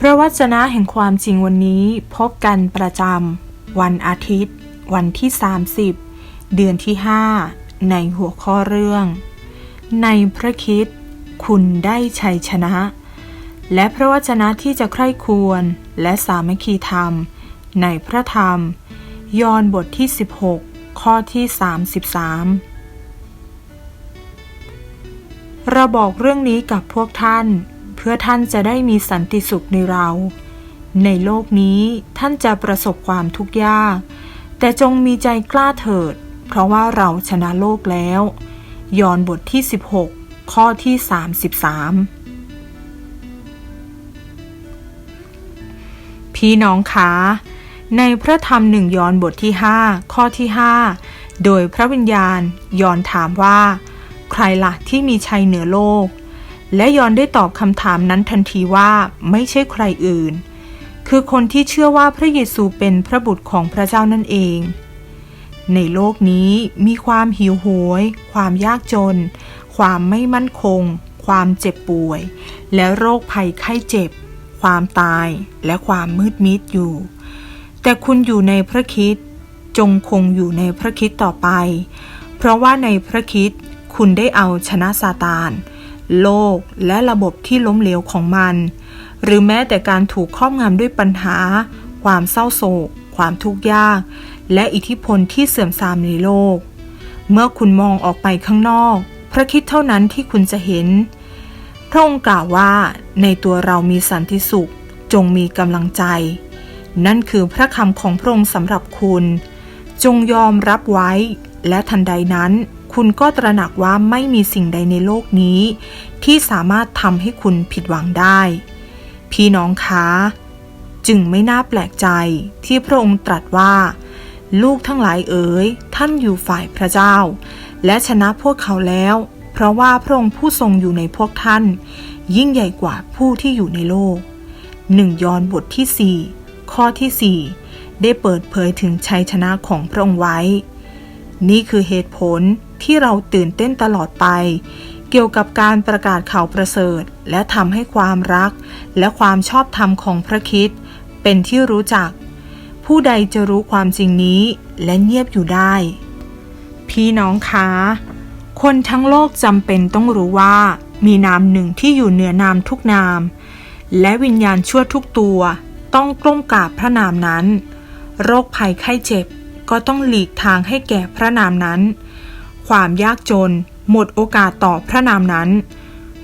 พระวจนะแห่งความจริงวันนี้พบกันประจำวันอาทิตย์ วันที่ 30 เดือนที่ 5 ในหัวข้อเรื่อง ในพระคิดคุณได้ชัยชนะ และพระวจนะที่จะใคร่ควรและสามัคคีธรรม ในพระธรรม ยอห์นบทที่ 16 ข้อที่ 33 เราบอกเรื่องนี้กับพวกท่าน พื่อท่านจะได้มีสันติสุขในเรา ในโลกนี้ท่านจะประสบความทุกข์ยาก แต่จงมีใจกล้าเถิด เพราะว่าเราชนะโลกแล้ว ยอห์นบทที่ 16 ข้อที่ 33 พี่น้องคะในพระธรรมหนึ่งยอห์นบทที่ 5 ข้อที่ 5 โดยพระวิญญาณยอห์นถามว่า ใครล่ะที่มีชัยเหนือโลก และยอนได้ตอบคำถามนั้นทันทีว่าไม่ใช่ใครอื่น คือคนที่เชื่อว่าพระเยซูเป็นพระบุตรของพระเจ้านั่นเอง ในโลกนี้มีความหิวโหยความยากจน ความไม่มั่นคง ความเจ็บป่วย และโรคภัยไข้เจ็บ ความตายและความมืดมิดอยู่ แต่คุณอยู่ในพระคิดจงคงอยู่ในพระคิดต่อไป เพราะว่าในพระคิดคุณได้เอาชนะซาตาน โลกและระบบที่ล้มเหลวของมัน หรือแม้แต่การถูกครอบงำด้วยปัญหา ความเศร้าโศก ความทุกข์ยาก และอิทธิพลที่เสื่อมทรามในโลก เมื่อคุณมองออกไปข้างนอก พระคิดเท่านั้นที่คุณจะเห็น พระองค์กล่าวว่า ในตัวเรามีสันติสุข จงมีกำลังใจ นั่นคือพระคำของพระองค์สำหรับคุณ จงยอมรับไว้ และทันใดนั้น คุณก็ตระหนักว่าไม่มีสิ่งใดในโลกนี้ ที่สามารถทำให้คุณผิดหวังได้ พี่น้องคะ จึงไม่น่าแปลกใจที่พระองค์ตรัสว่า ลูกทั้งหลายเอ๋ย ท่านอยู่ฝ่ายพระเจ้า และชนะพวกเขาแล้ว เพราะว่าพระองค์ผู้ทรงอยู่ในพวกท่าน ยิ่งใหญ่กว่าผู้ที่อยู่ในโลกหนึ่งยอห์นบทที่ 4 ข้อที่ 4 ได้เปิดเผยถึงชัยชนะของพระองค์ไว้ นี่คือเหตุผล ที่เราตื่นเต้นตลอดไป เกี่ยวกับการประกาศข่าวประเสริฐ และทำให้ความรัก และความชอบธรรมของพระคิดเป็นที่รู้จัก ผู้ใดจะรู้ความจริงนี้และเงียบอยู่ได้ พี่น้องคะคนทั้งโลกจำเป็นต้องรู้ว่ามีนามหนึ่งที่อยู่เหนือนามทุกนาม และวิญญาณชั่วทุกตัวต้องกล้มกราบพระนามนั้น โรคภัยไข้เจ็บก็ต้องหลีกทางให้แก่พระนามนั้น ความยากจน หมดโอกาสต่อพระนามนั้น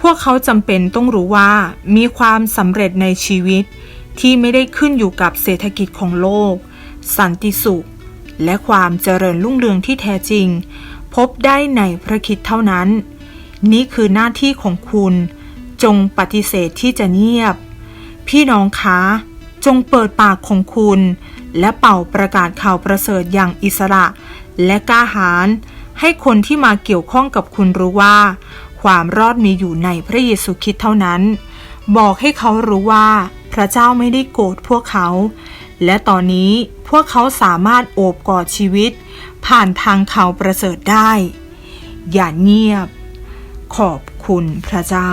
พวกเขาจำเป็นต้องรู้ว่ามีความสำเร็จในชีวิต ที่ไม่ได้ขึ้นอยู่กับเศรษฐกิจของโลก สันติสุข และความเจริญรุ่งเรืองที่แท้จริง พบได้ในพระคิดเท่านั้น นี่คือหน้าที่ของคุณ จงปฏิเสธที่จะเงียบ พี่น้องคะ จงเปิดปากของคุณ และเป่าประกาศข่าวประเสริฐอย่างอิสระ และกล้าหาญให้คนที่มาเกี่ยวข้องกับคุณรู้ว่า ความรอดมีอยู่ในพระเยซูคริสต์เท่านั้น บอกให้เขารู้ว่าพระเจ้าไม่ได้โกรธพวกเขา และตอนนี้พวกเขาสามารถโอบกอดชีวิต ผ่านทางข่าวประเสริฐได้ อย่าเงียบ ขอบคุณพระเจ้า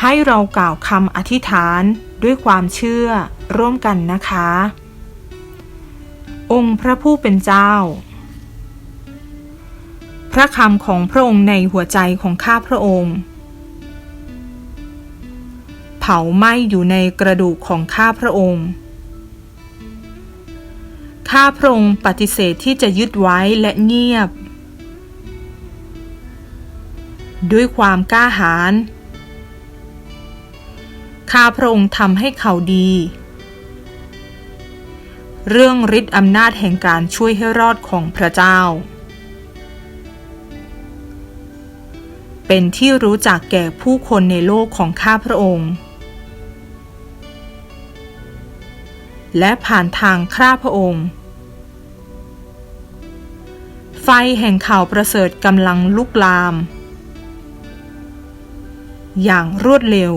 ให้เรากล่าวคำอธิษฐาน ด้วยความเชื่อร่วมกันนะคะ องค์พระผู้เป็นเจ้า พระคำของพระองค์ในหัวใจของข้าพระองค์ เผาไหม้อยู่ในกระดูกของข้าพระองค์ข้าพระองค์ปฏิเสธที่จะยึดไว้และเงียบ ด้วยความกล้าหาญ ข้าพระองค์ทำให้เขาดี เรื่องฤทธิ์อำนาจแห่งการช่วยให้รอดของพระเจ้า เป็นที่รู้จักแก่ผู้คนในโลกของข้าพระองค์ และผ่านทางข้าพระองค์ ไฟแห่งข่าวประเสริฐกำลังลุกลาม อย่างรวดเร็ว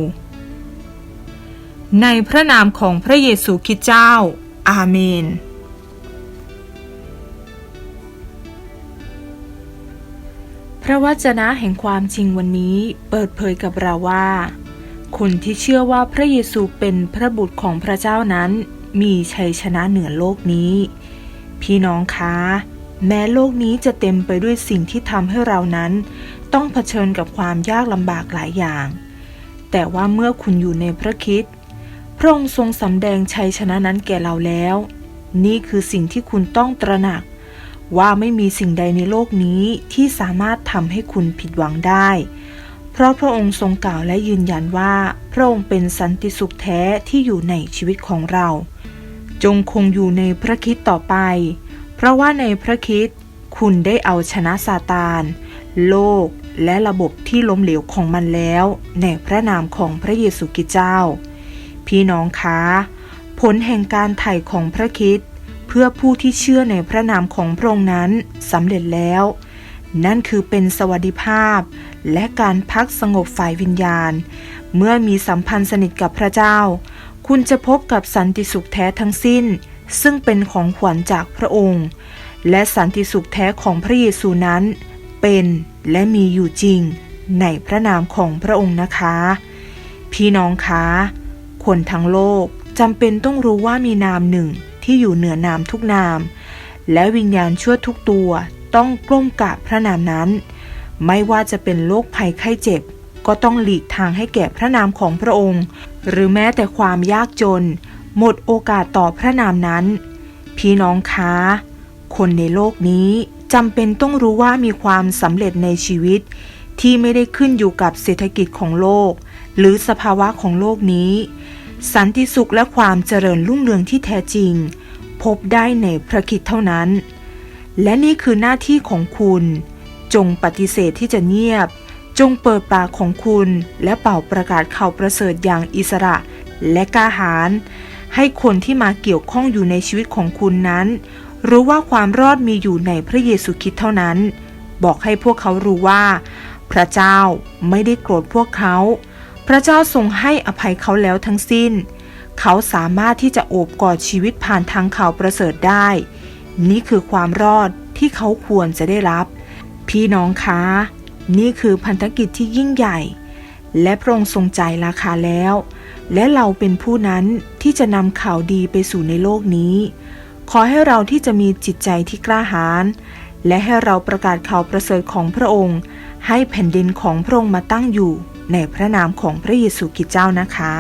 ในพระนามของพระเยซูคริสต์เจ้า อาเมนพระวจนะแห่งความจริงวันนี้เปิดเผยกับเราว่า คนที่เชื่อว่าพระเยซูเป็นพระบุตรของพระเจ้านั้น มีชัยชนะเหนือโลกนี้ พี่น้องคะ แม้โลกนี้จะเต็มไปด้วยสิ่งที่ทำให้เรานั้น ต้องเผชิญกับความยากลำบากหลายอย่าง แต่ว่าเมื่อคุณอยู่ในพระคิด ระองค์ทรงสำแดงชัยชนะนั้นแก่เราแล้ว นี่คือสิ่งที่คุณต้องตระหนัก ว่าไม่มีสิ่งใดในโลกนี้ที่สามารถทำให้คุณผิดหวังได้ เพราะพระองค์ทรงกล่าวและยืนยันว่า พระองค์เป็นสันติสุขแท้ที่อยู่ในชีวิตของเรา จงคงอยู่ในพระคิดต่อไป เพราะว่าในพระคิดคุณได้เอาชนะซาตาน โลกและระบบที่ล้มเหลวของมันแล้ว ในพระนามของพระเยซูคริสต์เจ้า พี่น้องคะผลแห่งการไถ่ของพระคิดเพื่อผู้ที่เชื่อในพระนามของพระองค์นั้นสำเร็จแล้ว นั่นคือเป็นสวัสดิภาพ และการพักสงบฝ่ายวิญญาณ เมื่อมีสัมพันธ์สนิทกับพระเจ้า คุณจะพบกับสันติสุขแท้ทั้งสิ้น ซึ่งเป็นของขวัญจากพระองค์ และสันติสุขแท้ของพระเยซูนั้น เป็นและมีอยู่จริงในพระนามของพระองค์นะคะ พี่น้องคะ คนทั้งโลกจำเป็นต้องรู้ว่ามีนามหนึ่งที่อยู่เหนือนามทุกนาม และวิญญาณชั่วทุกตัวต้องกล้มกราบพระนามนั้น ไม่ว่าจะเป็นโรคภัยไข้เจ็บ ก็ต้องหลีกทางให้แก่พระนามของพระองค์ หรือแม้แต่ความยากจน หมดโอกาสต่อพระนามนั้น พี่น้องคะคนในโลกนี้จำเป็นต้องรู้ว่ามีความสำเร็จในชีวิต ที่ไม่ได้ขึ้นอยู่กับเศรษฐกิจของโลก หรือสภาวะของโลกนี้ สันติสุขและความเจริญรุ่งเรืองที่แท้จริง พบได้ในพระคิดเท่านั้น และนี่คือหน้าที่ของคุณ จงปฏิเสธที่จะเงียบ จงเปิดปากของคุณและเป่าประกาศข่าวประเสริฐอย่างอิสระและกล้าหาญให้คนที่มาเกี่ยวข้องอยู่ในชีวิตของคุณนั้น รู้ว่าความรอดมีอยู่ในพระเยซูคริสต์เท่านั้น บอกให้พวกเขารู้ว่า พระเจ้าไม่ได้โกรธพวกเขา พระเจ้าทรงให้อภัยเขาแล้วทั้งสิ้น เขาสามารถที่จะโอบกอดชีวิตผ่านทางข่าวประเสริฐได้ นี่คือความรอดที่เขาควรจะได้รับ พี่น้องคะ นี่คือพันธกิจที่ยิ่งใหญ่ และพระองค์ทรงใจราคาแล้ว และเราเป็นผู้นั้นที่จะนำข่าวดีไปสู่ในโลกนี้ ขอให้เราที่จะมีจิตใจที่กล้าหาญและให้เราประกาศข่าวประเสริฐของพระองค์ ให้แผ่นดินของพระองค์มาตั้งอยู่ ในพระนามของพระเยซูคริสต์เจ้านะคะ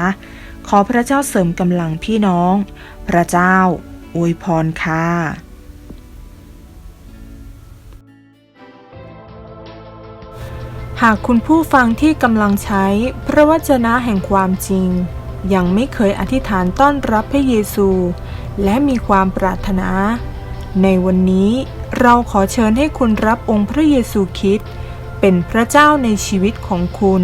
ขอพระเจ้าเสริมกำลังพี่น้อง พระเจ้าอวยพรค่ะหากคุณผู้ฟังที่กำลังใช้พระวจนะแห่งความจริง ยังไม่เคยอธิษฐานต้อนรับพระเยซู และมีความปรารถนา ในวันนี้เราขอเชิญให้คุณรับองค์พระเยซูคริสต์เป็นพระเจ้าในชีวิตของคุณ